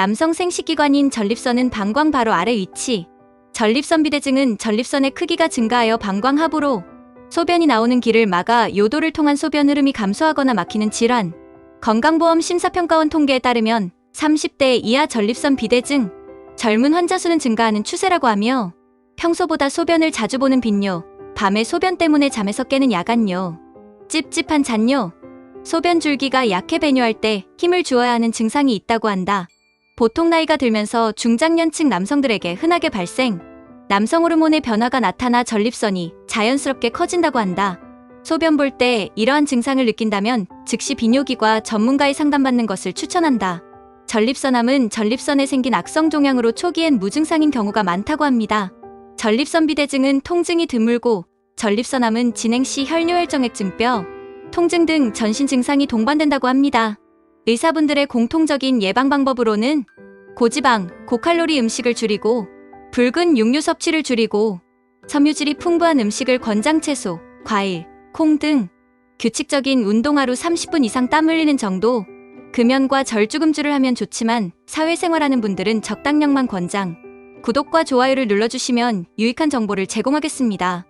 남성 생식기관인 전립선은 방광 바로 아래 위치. 전립선 비대증은 전립선의 크기가 증가하여 방광 하부로 소변이 나오는 길을 막아 요도를 통한 소변 흐름이 감소하거나 막히는 질환. 건강보험 심사평가원 통계에 따르면 30대 이하 전립선 비대증, 젊은 환자 수는 증가하는 추세라고 하며 평소보다 소변을 자주 보는 빈뇨, 밤에 소변 때문에 잠에서 깨는 야간뇨, 찝찝한 잔뇨, 소변 줄기가 약해 배뇨할 때 힘을 주어야 하는 증상이 있다고 한다. 보통 나이가 들면서 중장년층 남성들에게 흔하게 발생, 남성 호르몬의 변화가 나타나 전립선이 자연스럽게 커진다고 한다. 소변 볼 때 이러한 증상을 느낀다면 즉시 비뇨기과 전문가의 상담받는 것을 추천한다. 전립선암은 전립선에 생긴 악성 종양으로 초기엔 무증상인 경우가 많다고 합니다. 전립선 비대증은 통증이 드물고 전립선암은 진행 시 혈뇨혈정액증 뼈, 통증 등 전신 증상이 동반된다고 합니다. 의사분들의 공통적인 예방 방법으로는 고지방, 고칼로리 음식을 줄이고 붉은 육류 섭취를 줄이고 섬유질이 풍부한 음식을 권장 채소, 과일, 콩 등 규칙적인 운동 하루 30분 이상 땀 흘리는 정도 금연과 절주금주를 하면 좋지만 사회생활하는 분들은 적당량만 권장 구독과 좋아요를 눌러주시면 유익한 정보를 제공하겠습니다.